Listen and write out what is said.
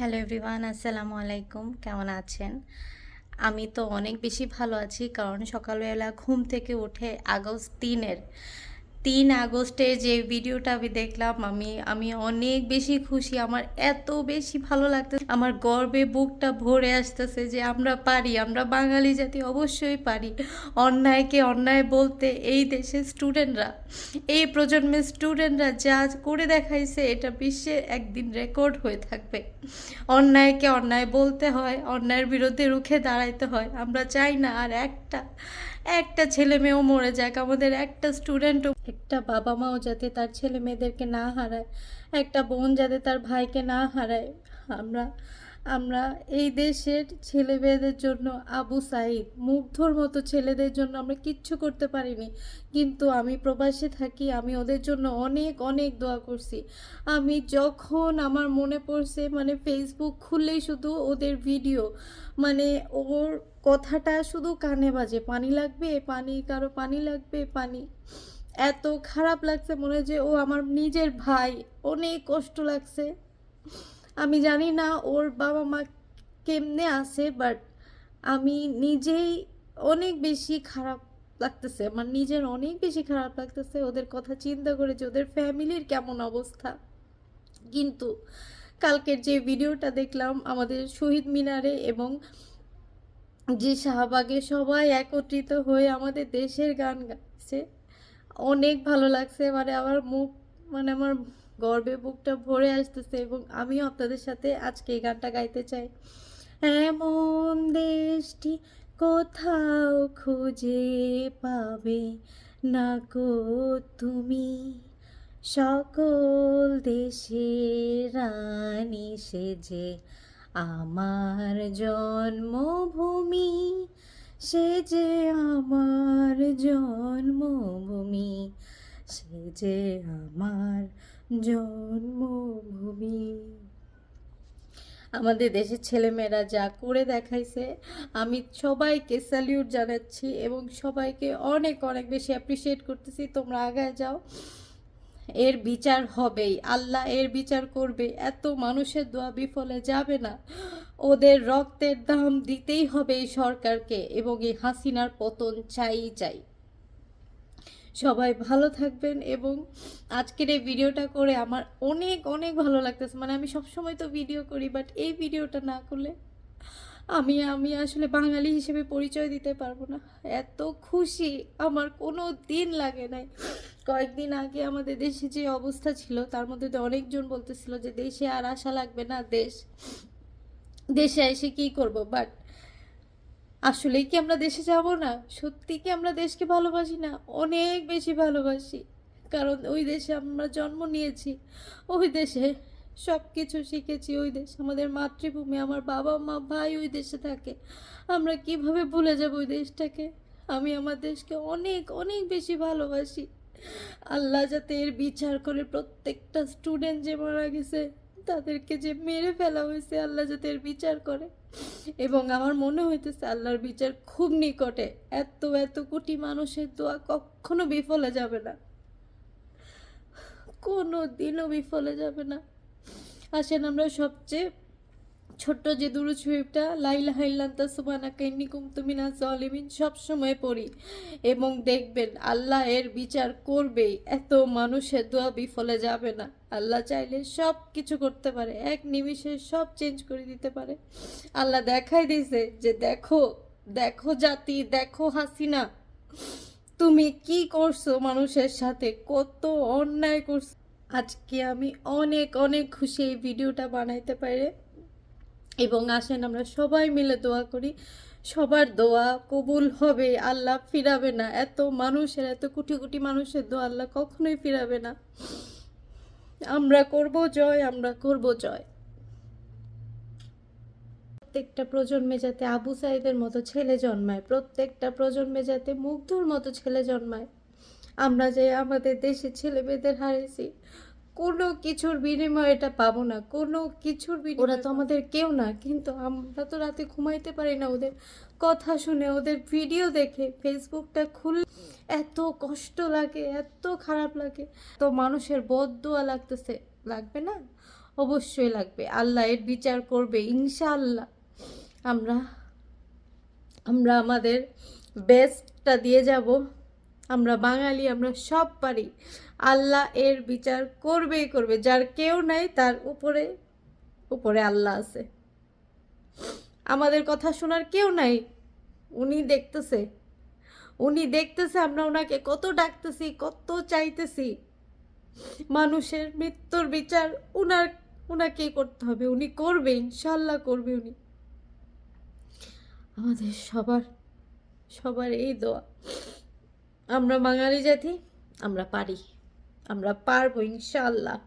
Hello everyone, আসসালামু আলাইকুম। কেমন আছেন? আমি তো অনেক বেশি ভালো আছি, কারণ সকালবেলা ঘুম থেকে উঠে আগস্ট তিনের তিন আগস্টের যে ভিডিওটা আমি দেখলাম, আমি আমি অনেক বেশি খুশি, আমার এত বেশি ভালো লাগতেছে। আমার গর্বে বুকটা ভরে আসতেছে যে আমরা পারি, আমরা বাঙালি জাতি অবশ্যই পারি। অন্যায়কে অন্যায় বলতে এই দেশের স্টুডেন্টরা এই প্রজন্মের স্টুডেন্টরা যা করে দেখাইছে, এটা বিশ্বে একদিন রেকর্ড হয়ে থাকবে। অন্যায়কে অন্যায় বলতে হয়, অন্যায়ের বিরুদ্ধে রুখে দাঁড়াইতে হয়। আমরা চাই না আর একটা একটা ছেলে মেয়েও মরে যাক, আমাদের একটা স্টুডেন্টও একটা বাবা মাও যাতে তার ছেলে মেয়েদেরকে না হারায়, একটা বোন যাতে তার ভাইকে না হারায়, আমরা আমরা এই দেশের ছেলে মেয়েদের জন্য আবু সাইদ, মুগ্ধর মতো ছেলেদের জন্য আমরা কিচ্ছু করতে পারিনি। কিন্তু আমি প্রবাসে থাকি, আমি ওদের জন্য অনেক অনেক দোয়া করছি। আমি যখন আমার মনে পড়ছে মানে ফেসবুক খুললেই শুধু ওদের ভিডিও মানে ওর কথাটা শুধু কানে বাজে। পানি লাগবে, পানি, কারও পানি লাগবে, পানি। এত খারাপ লাগছে মনে যে ও আমার নিজের ভাই, অনেক কষ্ট লাগছে। আমি জানি না ওর বাবা মা কেমনে আছে বাট আমি নিজেই অনেক বেশি খারাপ লাগতেছে। আমার নিজের অনেক বেশি খারাপ লাগতেছে, ওদের কথা চিন্তা করে যে ওদের ফ্যামিলির কেমন অবস্থা। কিন্তু কালকের যে ভিডিওটা দেখলাম, আমাদের শহীদ মিনারে এবং যে শাহবাগে সবাই একত্রিত হয়ে আমাদের দেশের গান গাইছে অনেক ভালো লাগছে। মানে আমার মুখ মানে আমার গর্বে বুকটা ভরে আসতেছে এবং আমিও আপনাদের সাথে আজকে এই গানটা গাইতে চাই। এমন দেশটি কোথাও খুঁজে পাবে না কো তুমি? সকল দেশের রানী সেজে আমার জন্মভূমি সে যে আমার জন্মভূমি সে যে আমার জন্মভূমি। আমাদের দেশের ছেলেমেয়েরা যা করে দেখাইছে, আমি সবাইকে স্যালিউট জানাচ্ছি এবং সবাইকে অনেক অনেক বেশি অ্যাপ্রিসিয়েট করতেছি। তোমরা আগায় যাও। এর বিচার হবেই। আল্লাহ এর বিচার করবে। এত মানুষের দোয়া বিফলে যাবে না। ওদের রক্তের দাম দিতেই হবে এই সরকারকে এবং এই হাসিনার পতন চাই চাই। সবাই ভালো থাকবেন এবং আজকের এই ভিডিওটা করে আমার অনেক অনেক ভালো লাগতেছে। মানে আমি সবসময় তো ভিডিও করি বাট এই ভিডিওটা না করলে আমি আমি আসলে বাঙালি হিসেবে পরিচয় দিতে পারব না। এত খুশি, আমার কোনো দিন লাগে নাই। কয়েকদিন আগে আমাদের দেশে যে অবস্থা ছিল, তার মধ্যে তো অনেকজন বলতেছিল যে দেশে আর আশা লাগবে না, দেশ, দেশে এসে কি করব? বাট আসলেই কি আমরা দেশে যাব না? সত্যি কি আমরা দেশকে ভালোবাসি না? অনেক বেশি ভালোবাসি। কারণ ওই দেশে আমরা জন্ম নিয়েছি, ওই দেশে সব কিছু শিখেছি, ওই দেশ আমাদের মাতৃভূমি, আমার বাবা, মা, ভাই ওই দেশে থাকে। আমরা কীভাবে ভুলে যাব ওই দেশটাকে? আমি আমার দেশকে অনেক অনেক বেশি ভালোবাসি। আল্লাহ যাতে এর বিচার করে প্রত্যেকটা স্টুডেন্ট যে মারা গেছে তাদেরকে যে মেরে ফেলা হয়েছে, আল্লাহ যাতে বিচার করে। এবং আমার মনে হইতেছে আল্লাহর বিচার খুব নিকটে। এত এত কোটি মানুষের দোয়া কখনো বিফলে যাবে না। কোনো দিনও বিফলে যাবে না। আসেন আমরা সবচেয়ে ছোট্ট যে দুরু শরীফটা লাইলা হাইল্লান্তা সুবানা কাইনি কুমতুমিনা জলিমিন সবসময় পড়ি এবং দেখবেন আল্লাহ এর বিচার করবেই। এত মানুষের দোয়া বিফলে যাবে না। আল্লাহ চাইলে সব কিছু করতে পারে, এক নিমিষে সব চেঞ্জ করে দিতে পারে। আল্লাহ দেখাই দিয়েছে যে দেখো দেখো জাতি, দেখো হাসিনা, তুমি কি করছ মানুষের সাথে? কত অন্যায় করছ। আজকে আমি অনেক অনেক খুশি এই ভিডিওটা বানাইতে পারে। এবং আসেন আমরা সবাই মিলে দোয়া করি, সবার দোয়া কবুল হবে, আল্লাহ ফিরাবে না। এত মানুষের, এত কোটি কোটি মানুষের দোয়া আল্লাহ কখনোই ফিরাবে না। আমরা করব জয়, আমরা করব জয়। প্রত্যেকটা প্রজন্মে যাতে আবু সাইদের মতো ছেলে জন্মায়, প্রত্যেকটা প্রজন্মে যাতে মুগ্ধর মতো ছেলে জন্মায়। আমরা যে আমাদের দেশে ছেলে মেয়েদের হারিয়েছি কোনো কিছুর বিনিময়ে এটা পাবো না কোনো কিছুর বিনিময়ে ওরা তো আমাদের কেউ না কিন্তু আমরা তো রাতে ঘুমাইতে পারি না ওদের কথা শুনে ওদের ভিডিও দেখে ফেসবুকটা খুল এত কষ্ট লাগে এত খারাপ লাগে। তো মানুষের বদ দোয়া লাগতেছে লাগবে না? অবশ্যই লাগবে আল্লাহ এর বিচার করবে ইনশাআল্লাহ। আমরা আমরা আমাদের বেস্টটা দিয়ে যাব আমরা বাঙালি আমরা সব পারি। আল্লাহ এর বিচার করবেই করবে। যার কেউ নাই, তার উপরে উপরে আল্লাহ আছে। আমাদের কথা শোনার কেউ নাই। উনি দেখতেছে। উনি দেখতেছে আমরা ওনাকে কত ডাকতেছি, কত চাইতেছি। মানুষের মৃত্যুর বিচার উনার, উনাকেই করতে হবে। উনি করবে ইনশাল্লাহ করবে উনি। আমাদের সবার সবার এই দোয়া। আমরা বাঙালি জাতি, আমরা পারি। আমরা পারব ইনশাল্লাহ